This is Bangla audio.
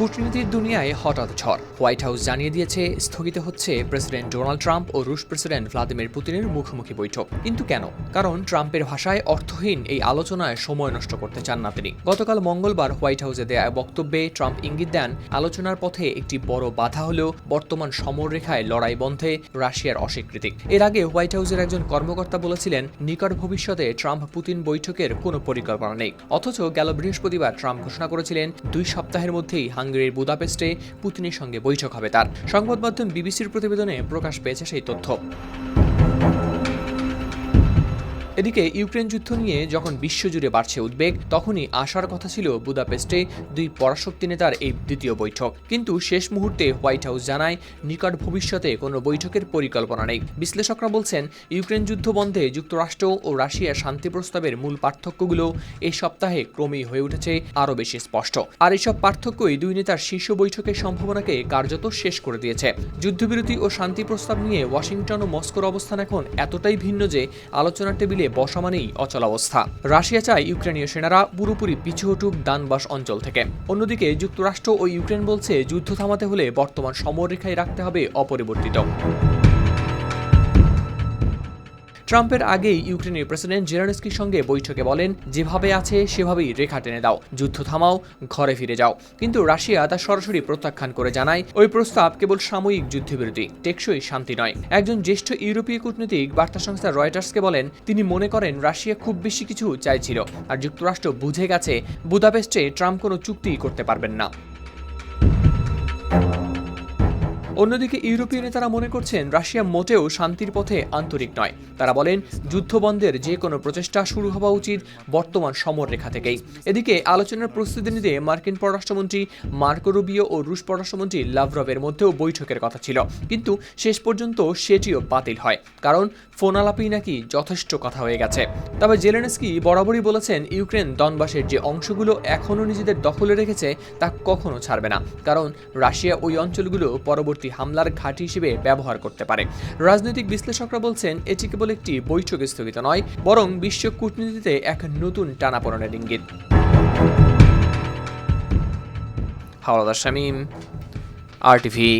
কূটনীতির দুনিয়ায় হঠাৎ ঝড়। হোয়াইট হাউস জানিয়ে দিয়েছে, স্থগিত হচ্ছে প্রেসিডেন্ট ডোনাল্ড ট্রাম্প ও রুশ প্রেসিডেন্ট ভ্লাদিমির পুতিনের মুখোমুখি বৈঠক। কিন্তু কেন? কারণ ট্রাম্পের ভাষায় অর্থহীন এই আলোচনায় সময় নষ্ট করতে চান না তিনি। গতকাল মঙ্গলবার হোয়াইট হাউসে দেয়া বক্তব্যে ট্রাম্প ইঙ্গিত দেন, আলোচনার পথে একটি বড় বাধা হলেও বর্তমান সমররেখায় লড়াই বন্ধে রাশিয়ার অস্বীকৃতি। এর আগে হোয়াইট হাউসের একজন কর্মকর্তা বলেছিলেন, নিকট ভবিষ্যতে ট্রাম্প পুতিন বৈঠকের কোনো পরিকল্পনা নেই। অথচ গেল বৃহস্পতিবার ট্রাম্প ঘোষণা করেছিলেন, দুই সপ্তাহের মধ্যেই হাঙ্গেরির বুদাপেস্টে পুতিনের সঙ্গে বৈঠক হবে তার। সংবাদ মাধ্যম বিবিসির প্রতিবেদনে প্রকাশ পেয়েছে সেই তথ্য। এদিকে ইউক্রেন যুদ্ধ নিয়ে যখন বিশ্বজুড়ে বাড়ছে উদ্বেগ, তখনই আসার কথা ছিল বুদাপেস্টে দুই পরাশক্তি নেতার এই দ্বিতীয় বৈঠক। কিন্তু শেষ মুহূর্তে হোয়াইট হাউস জানায়, নিকট ভবিষ্যতে কোনো বৈঠকের পরিকল্পনা নেই। বিশ্লেষকরা বলছেন, ইউক্রেন যুদ্ধ বন্ধে যুক্তরাষ্ট্র ও রাশিয়ার শান্তি প্রস্তাবের মূল পার্থক্যগুলো এই সপ্তাহে ক্রমেই হয়ে উঠেছে আরও বেশি স্পষ্ট। আর এসব পার্থক্যই দুই নেতার শীর্ষ বৈঠকের সম্ভাবনাকে কার্যত শেষ করে দিয়েছে। যুদ্ধবিরতি ও শান্তি প্রস্তাব নিয়ে ওয়াশিংটন ও মস্কোর অবস্থান এখন এতটাই ভিন্ন যে, আলোচনার টেবিলে বসা মানেই অচলাবস্থা রাশিয়া চায় ইউক্রেনীয় সেনারা পুরোপুরি পিছু হটুক দানবাস অঞ্চল থেকে। অন্যদিকে যুক্তরাষ্ট্র ও ইউক্রেন বলছে, যুদ্ধ থামাতে হলে বর্তমান সমরেখায় রাখতে হবে অপরিবর্তিত। ট্রাম্পের আগেই ইউক্রেনের প্রেসিডেন্ট জেরানস্কির সঙ্গে বৈঠকে বলেন, যেভাবে আছে, সেভাবেই রেখা টেনে দাও, যুদ্ধ থামাও, ঘরে ফিরে যাও। কিন্তু রাশিয়া তা সরাসরি প্রত্যাখ্যান করে জানায়, ওই প্রস্তাব কেবল সাময়িক যুদ্ধবিরতি, টেকসই শান্তি নয়। একজন জ্যেষ্ঠ ইউরোপীয় কূটনীতিক বার্তা সংস্থা রয়টার্সকে বলেন, তিনি মনে করেন রাশিয়া খুব বেশি কিছু চাইছিল আর যুক্তরাষ্ট্র বুঝে গেছে, বুদাপেস্টে ট্রাম্প কোনো চুক্তি করতে পারবেন না। অন্যদিকে ইউরোপীয় নেতারা মনে করছেন রাশিয়া মোটেও শান্তির পথে আন্তরিক নয়। তারা বলেন, যুদ্ধবন্ধের যে কোনো প্রচেষ্টা শুরু হওয়া উচিত বর্তমান সমররেখা থেকেই। এদিকে আলোচনার প্রস্তুতি নিতে মার্কিন পররাষ্ট্রমন্ত্রী মার্কো রুবিও ও রুশ পররাষ্ট্রমন্ত্রী লাভরভের মধ্যেও বৈঠকের কথা ছিল। কিন্তু শেষ পর্যন্ত সেটিও বাতিল হয়, কারণ ফোনালাপেই নাকি যথেষ্ট কথা হয়ে গেছে। তবে জেলেনস্কি বরাবরই বলেছেন, ইউক্রেন দনবাসের যে অংশগুলো এখনও নিজেদের দখলে রেখেছে তা কখনো ছাড়বে না, কারণ রাশিয়া ওই অঞ্চলগুলো পরবর্তী হামলার ঘাঁটি হিসেবে ব্যবহার করতে পারে। রাজনৈতিক বিশ্লেষকরা বলছেন, এটি কেবল একটি বৈঠক স্থগিত নয়, বরং বিশ্ব কূটনীতিতে এক নতুন টানাপোড়নের ইঙ্গিত। হাওলাদার শামীম, আর টিভি